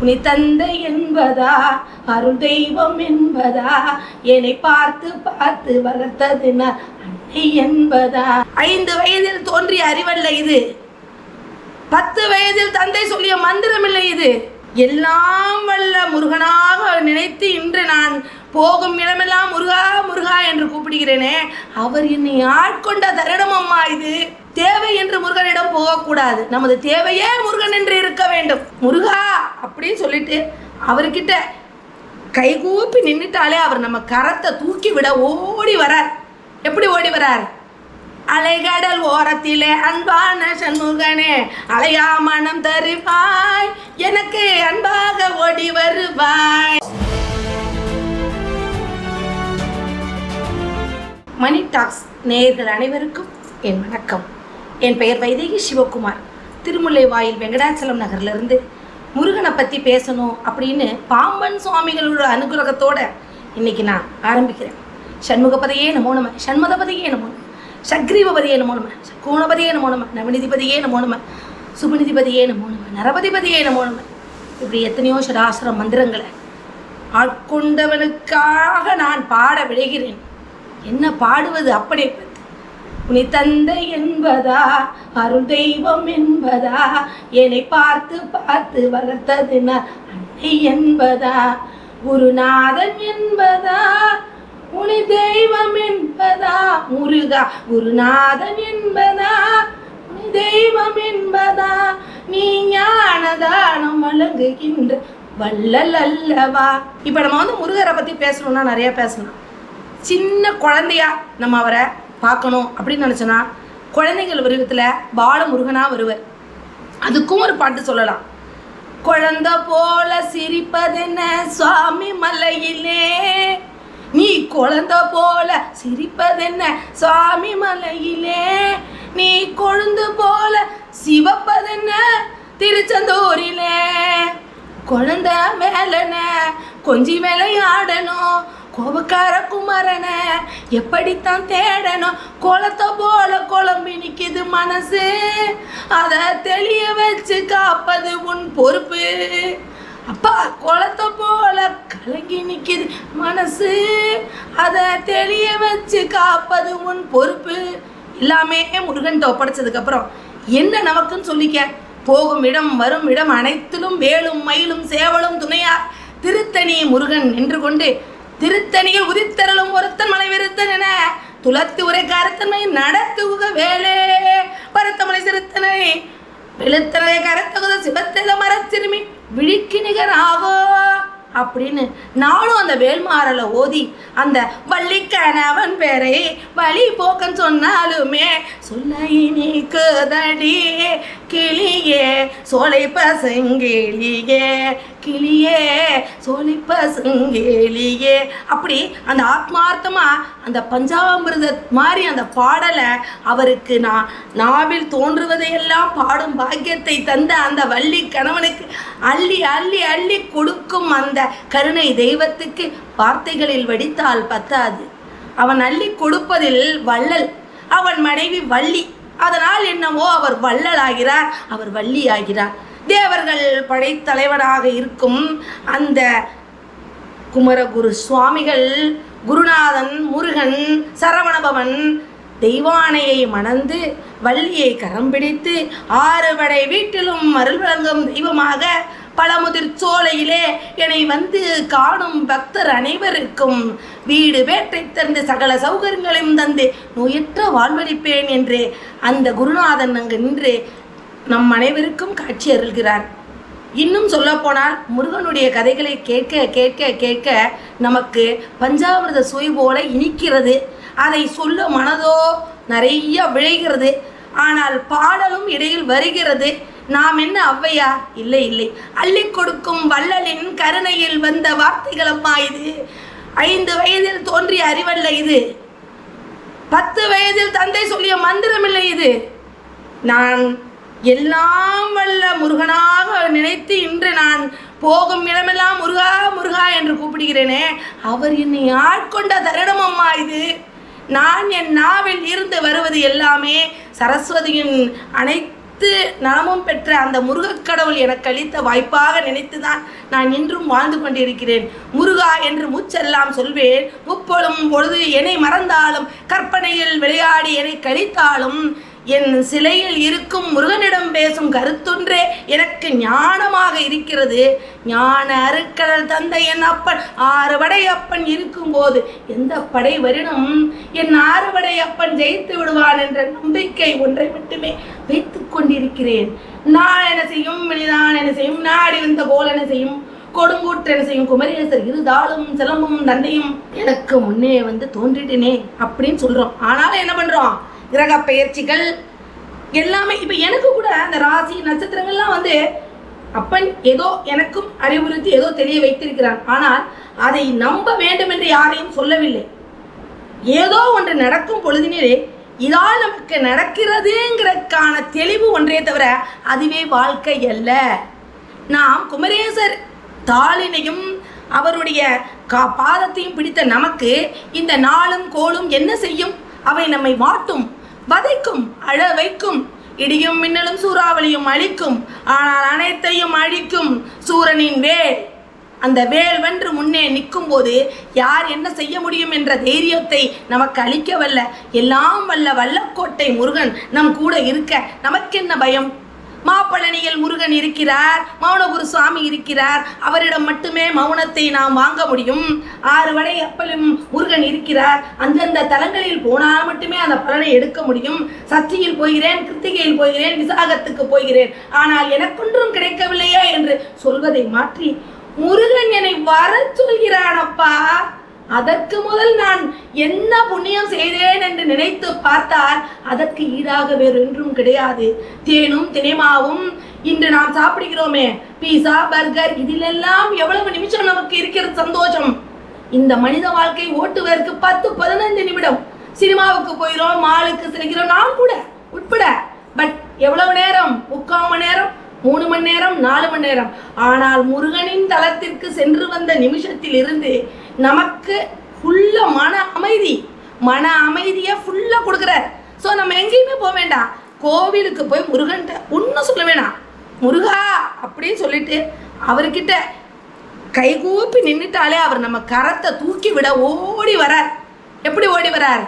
உனி தந்தை என்பதா அருள் தெய்வம் என்பதா என்னை பார்த்து பார்த்து வளர்த்தது அன்னை என்பதா? ஐந்து வயதில் தோன்றிய அறிவல்ல இது. பத்து வயதில் தந்தை சொல்லிய மந்திரம் இல்லை இது. எல்லாம் வல்ல முருகனாக நினைத்து இன்று நான் போகும் இடமெல்லாம் முருகா முருகா என்று கூப்பிடுகிறேனே. அவர் என்னை ஆட்கொண்ட தருணம் அம்மா இது. தேவை என்று முருகனிடம் போகக்கூடாது. நமது தேவையே முருகன் என்று இருக்க வேண்டும். முருகா அப்படின்னு சொல்லிட்டு அவர்கிட்ட கைகூப்பி நின்றுட்டாலே அவர் நம்ம கரத்தை தூக்கி விட ஓடி வரார். எப்படி ஓடி வரார்? அலைகடல் ஓரத்திலே அன்பான சண்முகனே அலையா மனம் தருவாய். எனக்கு அன்பாக ஓடி வருவாய். மணி டாக்ஸ் நேயர்கள் அனைவருக்கும் என் வணக்கம். என் பெயர் வைதேகி சிவகுமார். திருமுல்லை வாயில் வெங்கடாச்சலம் நகர்லேருந்து முருகனை பற்றி பேசணும் அப்படின்னு பாம்பன் சுவாமிகளோட அனுகிரகத்தோட இன்னைக்கு நான் ஆரம்பிக்கிறேன். சண்முகபதியே நமோ நம சண்மதபதியே நமோ நம சக்ரீவபதியே நமோ நம கோணபதியே நமோ நம நவநிதிபதியே நமோ நம சுபநிதிபதியே நமோ நம நரபதிபதியே நமோ நம. இப்படி எத்தனையோ சராசர மந்திரங்களை ஆட்கொண்டவனுக்காக நான் பாட விளைகிறேன். என்ன பாடுவது அப்படி? உனி தந்தை என்பதா? அருள் தெய்வம் என்பதா? என்னை பார்த்து பார்த்து வளர்த்தது அன்னை என்பதா? குருநாதன் என்பதா? உனி தெய்வம் என்பதா? முருகா குருநாதன் என்பதா? உனி தெய்வம் என்பதா? நீ ஞானதானம் வழங்குகின்ற வள்ளல் அல்லவா? இப்போ நம்ம வந்து முருகரை பற்றி பேசணும்னா நிறைய பேசலாம். சின்ன குழந்தையா நம்ம அவரை பார்க்கணும் அப்படின்னு நினச்சோன்னா குழந்தைகள் உருவத்தில் பாலமுருகனாக வருவர். அதுக்கும் ஒரு பாட்டு சொல்லலாம். குழந்த போல சிரிப்பதென்ன சுவாமி மலையிலே? நீ குழந்த போல சிரிப்பதென்ன சுவாமி மலையிலே? நீ கொழுந்து போல சிவப்பதென்ன திருச்செந்தூரிலே? குழந்த மேலன கொஞ்சி விளையாடணும். கோபக்கார குமரனை எப்படித்தான் தேடணும்? குளத்தை போல குழம்பி நிற்கிது மனசு. அதை தெளிய வச்சு காப்பது உன் பொறுப்பு. அப்பா குளத்தை போல கலங்கி நிற்கிது மனசு. அதை தெளிய வச்சு காப்பது உன் பொறுப்பு. எல்லாமே முருகன் ஒப்படைச்சதுக்கப்புறம் என்ன நமக்குன்னு சொல்லிக்க? போகும் இடம் வரும் இடம் அனைத்திலும் வேலும் மயிலும் சேவலும் துணையார் திருத்தணி முருகன் நின்று கொண்டு திருத்தணியில் உதித்தரலும் ஒருத்தன் மலை விருத்தன் என துளத்து உரை கருத்தன்மை நடத்துக வேலே பருத்தமலை சிறுத்தனை வெளுத்தனை கரத்தகுத சிவத்தில மரச்சிறுமி விழிக்கு நிகர் ஆகோ அப்படின்னு நானும் அந்த வேல்மாறல ஓதி அந்த வள்ளிக்கணவன் பேரை வழி போக்கன் சொன்னாலுமே சொல்ல இனி கதடி கிளியே சோலை பசங்கிளியே கிளியே சோலை பசங்கிளியே அப்படி அந்த ஆத்மார்த்தமாக அந்த பஞ்சாமிர்த மாதிரி அந்த பாடலை அவருக்கு நான் நாவில் தோன்றுவதையெல்லாம் பாடும் பாக்கியத்தை தந்த அந்த வள்ளி கணவனுக்கு அள்ளி அள்ளி அள்ளி கொடுக்கும் அந்த கருணை தெய்வத்துக்கு வார்த்தைகளில் வடித்தால் பத்தாது. அவன் அள்ளி கொடுப்பதில் வள்ளல் அவன் மனைவி வள்ளி. அதனால் என்னவோ அவர் வள்ளலாகிறார் அவர் வள்ளி ஆகிறார் தேவர்கள் படைத்தலைவனாக இருக்கும் அந்த குமரகுரு சுவாமிகள் குருநாதன் முருகன் சரவணபவன் தெய்வானையை மணந்து வள்ளியை கரம் பிடித்து ஆறு படை வீட்டிலும் அருள் வழங்கும் தெய்வமாக பழமுதிர் சோலையிலே என்னை வந்து காணும் பக்தர் அனைவருக்கும் வீடு வேட்டை தந்து சகல சௌகரியங்களையும் தந்து நோயற்ற வாழ்வளிப்பேன் என்று அந்த குருநாதன் அங்கு நின்று நம் அனைவருக்கும் காட்சி அருள்கிறார். இன்னும் சொல்லப்போனால் முருகனுடைய கதைகளை கேட்க கேட்க கேட்க நமக்கு பஞ்சாமிரத சுவை போல இனிக்கிறது. அதை சொல்ல மனதோ நிறைய விழைகிறது. ஆனால் பாடலும் இடையில் வருகிறது. நாம் என்ன ஔவையா? இல்லை இல்லை. அள்ளி கொடுக்கும் வள்ளலின் கருணையில் வந்த வார்த்தைகள் அம்மா இது. ஐந்து வயதில் தோன்றிய அறிவல்ல இது. பத்து வயதில் தந்தை சொல்லிய மந்திரம் இல்லை இது. நான் எல்லாம் வல்ல முருகனாக நினைத்து இன்று நான் போகும் இடமெல்லாம் முருகா முருகா என்று கூப்பிடுகிறேனே அவர் என்னை ஆட்கொண்ட தருணம் அம்மா இது. நான் என் நாவில் இருந்து வருவது எல்லாமே சரஸ்வதியின் அனைத்து அனைத்து நாமம் பெற்ற அந்த முருகக்கடவுள் எனக்கு அளித்த வாய்ப்பாக நினைத்துதான் நான் இன்றும் வாழ்ந்து கொண்டிருக்கிறேன். முருகா என்று மூச்செல்லாம் சொல்வேன். முப்பொழும் பொழுது என்னை மறந்தாலும் கற்பனையில் விளையாடி என்னை கழித்தாலும் என் சிலையில் இருக்கும் முருகனிடம் பேசும் கருத்தொன்றே எனக்கு ஞானமாக இருக்கிறது. ஞான அருக்கடல் தந்தை என் அப்பன் ஆறுபடை அப்பன் இருக்கும்போது எந்த படை வரினும் என் ஆறுபடை அப்பன் ஜெயித்து விடுவான் என்ற நம்பிக்கை ஒன்றை மட்டுமே வைத்துக் கொண்டிருக்கிறேன். நான் என்ன செய்யும் வெளிதான் என்ன செய்யும் நாடி வந்த போல் என்ன செய்யும் கொடுங்கூற்று என்ன செய்யும் குமரேசர் இருதாளும் சிலம்பும் தந்தையும் எனக்கு முன்னே வந்து தோன்றிட்டேனே அப்படின்னு சொல்றோம். ஆனாலும் என்ன பண்றோம்? கிரக பெயர்ச்சிகள் எல்லாமே இப்போ எனக்கு கூட அந்த ராசி நட்சத்திரங்கள்லாம் வந்து அப்பன் ஏதோ எனக்கும் அறிவுறுத்தி ஏதோ தெரிய வைத்திருக்கிறான். ஆனால் அதை நம்ப வேண்டும் என்று யாரையும் சொல்லவில்லை. ஏதோ ஒன்று நடக்கும் பொழுதினிலே இதால் நமக்கு நடக்கிறதுங்கிறதுக்கான தெளிவு ஒன்றே தவிர அதுவே வாழ்க்கை அல்ல. நாம் குமரேசர் தாளினையும் அவருடைய கா பாதத்தையும் பிடித்த நமக்கு இந்த நாளும் கோளும் என்ன செய்யும்? அவை நம்மை வாட்டும் வதைக்கும் அழ வைக்கும் இடியும் மின்னலும் சூறாவளியும் அழிக்கும். ஆனால் அனைத்தையும் அழிக்கும் சூரனின் வேல். அந்த வேல் வென்று முன்னே நிற்கும் போது யார் என்ன செய்ய முடியும் என்ற தைரியத்தை நமக்கு அளிக்க வல்ல எல்லாம் வல்ல வல்லக்கோட்டை முருகன் நம் கூட இருக்க நமக்கென்ன பயம்? மாப்பழனியில் முருகன் இருக்கிறார் மௌனகுரு சுவாமி இருக்கிறார். அவரிடம் மட்டுமே மௌனத்தை நாம் வாங்க முடியும். ஆறு வடை அப்பலும் முருகன் இருக்கிறார். அந்தந்த தலங்களில் போனால் மட்டுமே அந்த பலனை எடுக்க முடியும். சக்தியில் போகிறேன் கிருத்திகையில் போகிறேன் விசாகத்துக்கு போகிறேன். ஆனால் எனக்கொன்றும் கிடைக்கவில்லையா என்று சொல்வதை மாற்றி முருகன் என்னை வர சொல்கிறானப்பா. அதற்கு முதல் நான் என்ன புண்ணியம் செய்தேன் என்று நினைத்து பார்த்தால் அதற்கு ஈடாக வேறு ஒன்றும் கிடையாது. தேனும் தினைமாவும் இன்று நாம் சாப்பிடுகிறோமே. பீஸா பர்கர் இதிலெல்லாம் எவ்வளவு நிமிஷம் நமக்கு இருக்கிற சந்தோஷம். இந்த மனித வாழ்க்கை ஓட்டுவதற்கு பத்து பதினைந்து நிமிடம். சினிமாவுக்கு போயிடும் மாலுக்கு செல்கிறோம் நான் கூட உட்பட. பட் எவ்வளவு நேரம்? முக்கால் மணி நேரம்? மூணு மணி நேரம் நாலு மணி நேரம். ஆனால் முருகனின் தலத்திற்கு சென்று வந்த நிமிஷத்தில் இருந்து நமக்கு ஃபுல்ல மன அமைதி மன அமைதியை ஃபுல்லாக கொடுக்குறார். ஸோ நம்ம எங்கேயுமே போக வேண்டாம். கோவிலுக்கு போய் முருகன்ட்ட ஒன்றும் சொல்ல வேணாம். முருகா அப்படின்னு சொல்லிட்டு அவர்கிட்ட கைகூப்பி நின்றுட்டாலே அவர் நம்ம கரத்தை தூக்கி விட ஓடி வரார். எப்படி ஓடி வரார்?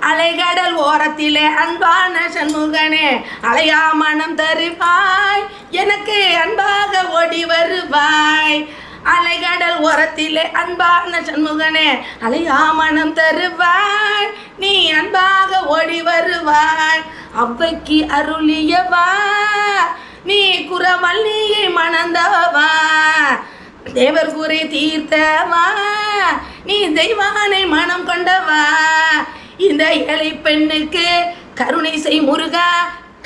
அலைகடல் ஓரத்திலே அன்பான சண்முகனே அலையா மனம் தருவாய். எனக்கு அன்பாக ஓடி வருவாய். அலைகடல் ஓரத்திலே அன்பான சண்முகனே அலையா மனம் தருவாய். நீ அன்பாக ஓடி வருவாய். அவ்வைக்கு அருளியவா. நீ குரவல்லியை மணந்தவா. தேவர் குறை தீர்த்தவா. நீ தெய்வானை மனம் கொண்டவா. இந்த ஏழை பெண்ணுக்கு கருணை செய் முருகா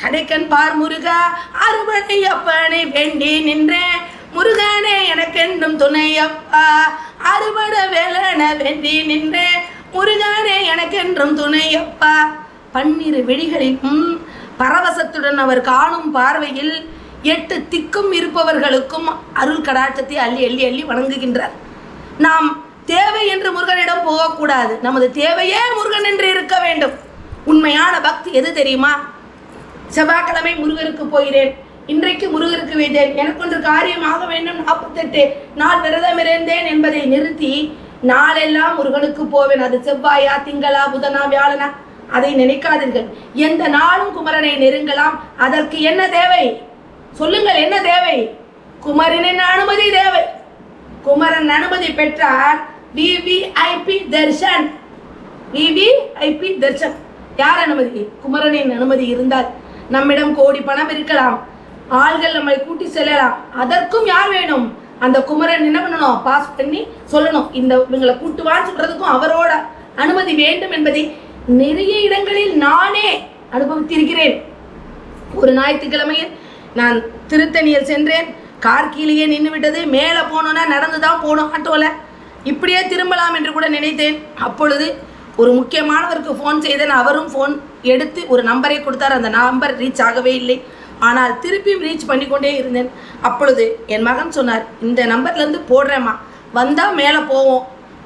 கடைக்கன் பார் முருகா அறுபடை அப்பனை வேண்டி நின்றேன் முருகனே எனக்கென்றும் துணையப்பா அறுபட வேலன வேண்டி நின்றேன் முருகானே எனக்கென்றும் துணையப்பா பன்னிரு விழிகளிலும் பரவசத்துடன் அவர் காணும் பார்வையில் எட்டு திக்கும் இருப்பவர்களுக்கும் அருள் கடாட்சத்தை அள்ளி அள்ளி அள்ளி வணங்குகின்றார். நாம் தேவை என்று முருகனிடம் போகக்கூடாது. நமது தேவையே முருகன் என்று இருக்க வேண்டும். உண்மையான பக்தி எது தெரியுமா? செவ்வாய்க்கிழமை முருகருக்கு போகிறேன். இன்றைக்கு முருகருக்கு வைத்தேன் எனக்கொன்று காரியமாக வேண்டும். நாற்பத்தெட்டு நான் விரதம் இருந்தேன் என்பதை நிறுத்தி நாளெல்லாம் முருகனுக்கு போவேன். அது செவ்வாயா திங்களா புதனா வியாழனா? அதை நினைக்காதீர்கள். எந்த நாளும் குமரனை நெருங்கலாம். அதற்கு என்ன தேவை? சொல்லுங்கள் என்ன தேவை? குமரனின் அனுமதி தேவை. குமரன் அனுமதி பெற்றால் விவிஐபி தர்ஷன். விவிஐபி தர்ஷன். யார் அனுமதி? குமரனின் அனுமதி இருந்தால் நம்மிடம் கோடி பணம் இருக்கலாம். ஆள்கள் நம்மை கூட்டி செல்லலாம். அதற்கும் யார் வேணும்? அந்த குமரன் என்ன பண்ணணும்? பாஸ் பண்ணி சொல்லணும். இந்த இவங்களை கூட்டுவான்னு சொல்றதுக்கும் அவரோட அனுமதி வேண்டும் என்பதை நிறைய இடங்களில் நானே அனுபவித்திருக்கிறேன். ஒரு ஞாயிற்றுக்கிழமையில் நான் திருத்தணியில் சென்றேன். கார்கீழேயே நின்று விட்டது மேலே போனோன்னா நடந்து தான் போகணும். ஆட்டோவில் இப்படியே திரும்பலாம் என்று கூட நினைத்தேன். அப்பொழுது ஒரு முக்கியமானவருக்கு ஃபோன் செய்தேன். அவரும் ஃபோன் எடுத்து ஒரு நம்பரை கொடுத்தார். அந்த நம்பர் ரீச் ஆகவே இல்லை. ஆனால் திருப்பியும் ரீச் பண்ணிக்கொண்டே இருந்தேன். அப்பொழுது என் மகன் சொன்னார் இந்த நம்பர்லேருந்து போடுறேம்மா. வந்தால் மேலே போவோம்.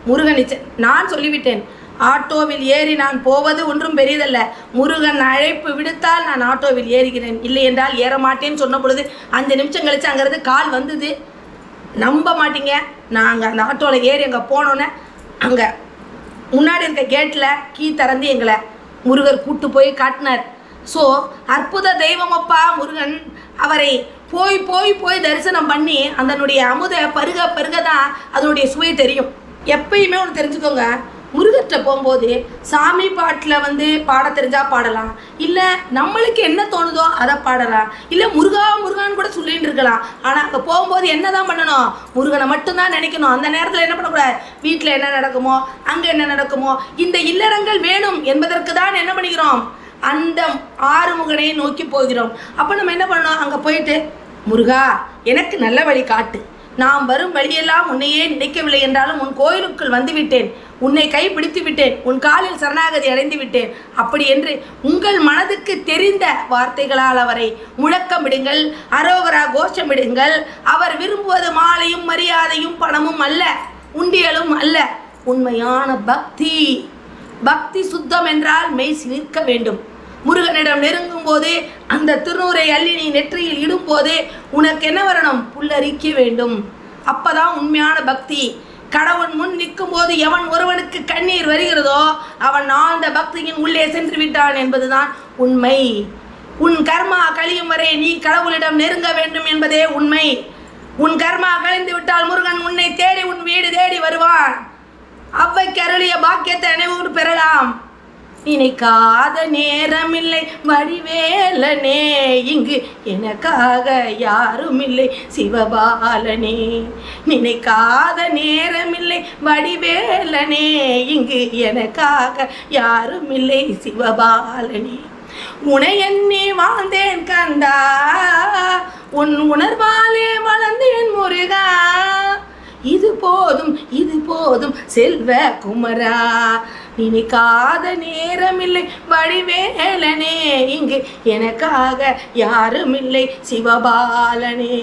முருகனிச்சன் நான் சொல்லிவிட்டேன் ஆட்டோவில் ஏறி நான் போவது ஒன்றும் பெரியதல்ல. முருகன் அழைப்பு விடுத்தால் நான் ஆட்டோவில் ஏறுகிறேன். இல்லை என்றால் ஏற மாட்டேன்னு சொன்ன பொழுது அஞ்சு நிமிஷம் கழிச்சு அங்கேருந்து கால் வந்தது. நம்ப மாட்டீங்க. நாங்கள் அந்த ஆட்டோவில் ஏறி அங்கே போனோன்னே அங்கே முன்னாடி இருக்க கேட்டில் கீ திறந்து எங்களை முருகர் கூட்டு போய் காட்டினார். ஸோ அற்புத தெய்வமப்பா முருகன் அவரை போய் போய் போய் தரிசனம் பண்ணி அதனுடைய அமுத பருக பருக தான் அதனுடைய சுவை தெரியும். எப்பயுமே ஒன்று தெரிஞ்சுக்கோங்க முருகர்கிட்ட போகும்போது சாமி பாட்டில் வந்து பாட தெரிஞ்சால் பாடலாம். இல்லை நம்மளுக்கு என்ன தோணுதோ அதை பாடலாம். இல்லை முருகா முருகான்னு கூட சொல்லிட்டு இருக்கலாம். ஆனால் அங்கே போகும்போது என்ன தான் பண்ணணும்? முருகனை மட்டும்தான் நினைக்கணும். அந்த நேரத்தில் என்ன பண்ணக்கூடாது? வீட்டில் என்ன நடக்குமோ அங்கே என்ன நடக்குமோ இந்த இல்லறங்கள் வேணும் என்பதற்கு தான் என்ன பண்ணிக்கிறோம்? அந்த ஆறுமுகனை நோக்கி போகிறோம். அப்போ நம்ம என்ன பண்ணணும்? அங்கே போயிட்டு முருகா எனக்கு நல்ல வழி காட்டு. நாம் வரும் வழியெல்லாம் உன்னையே நினைக்கவில்லை என்றாலும் உன் கோயிலுக்குள் வந்துவிட்டேன். உன்னை கைப்பிடித்து விட்டேன். உன் காலில் சரணாகதி அடைந்து விட்டேன். அப்படி என்று உங்கள் மனதுக்கு தெரிந்த வார்த்தைகளால் அவரை முழக்கமிடுங்கள் அரோகரா கோஷமிடுங்கள் அவர் விரும்புவது மாலையும் மரியாதையும் பணமும் அல்ல உண்டியலும் அல்ல. உண்மையான பக்தி. பக்தி சுத்தம் என்றால் மெய் சிலிர்க்க வேண்டும். முருகனிடம் நெருங்கும் போதே அந்த திருநூரை அள்ளி நீ நெற்றியில் இடும்போது உனக்கு என்ன வரணும்? புல்லரிக்க வேண்டும். அப்பதான் உண்மையான பக்தி. கடவுள் முன் நிற்கும் போது எவன் ஒருவனுக்கு கண்ணீர் வருகிறதோ அவன் ஆழ்ந்த பக்தியின் உள்ளே சென்று விட்டான் என்பதுதான் உண்மை. உன் கர்மா கழியும் வரை நீ கடவுளிடம் நெருங்க வேண்டும் என்பதே உண்மை. உன் கர்மா கழிந்து விட்டால் முருகன் உன்னை தேடி உன் வீடு தேடி வருவான். அவ்வைக்கு அருளிய பாக்கியத்தை நினைவு பெறலாம். நினைக்காத நேரமில்லை வடிவேலனே இங்கு எனக்காக யாருமில்லை சிவபாலனே. நினைக்காத நேரமில்லை வடிவேலனே இங்கு எனக்காக யாருமில்லை சிவபாலனே. உனை எண்ணி வாழ்ந்தேன் கந்தா உன் உணர்வாலே வளர்ந்தேன் முருகா. இது போதும் இது போதும் செல்வ குமரா. நினைக்காத நேரமில்லை வடிவேலனே இங்கு எனக்காக யாருமில்லை சிவபாலனே.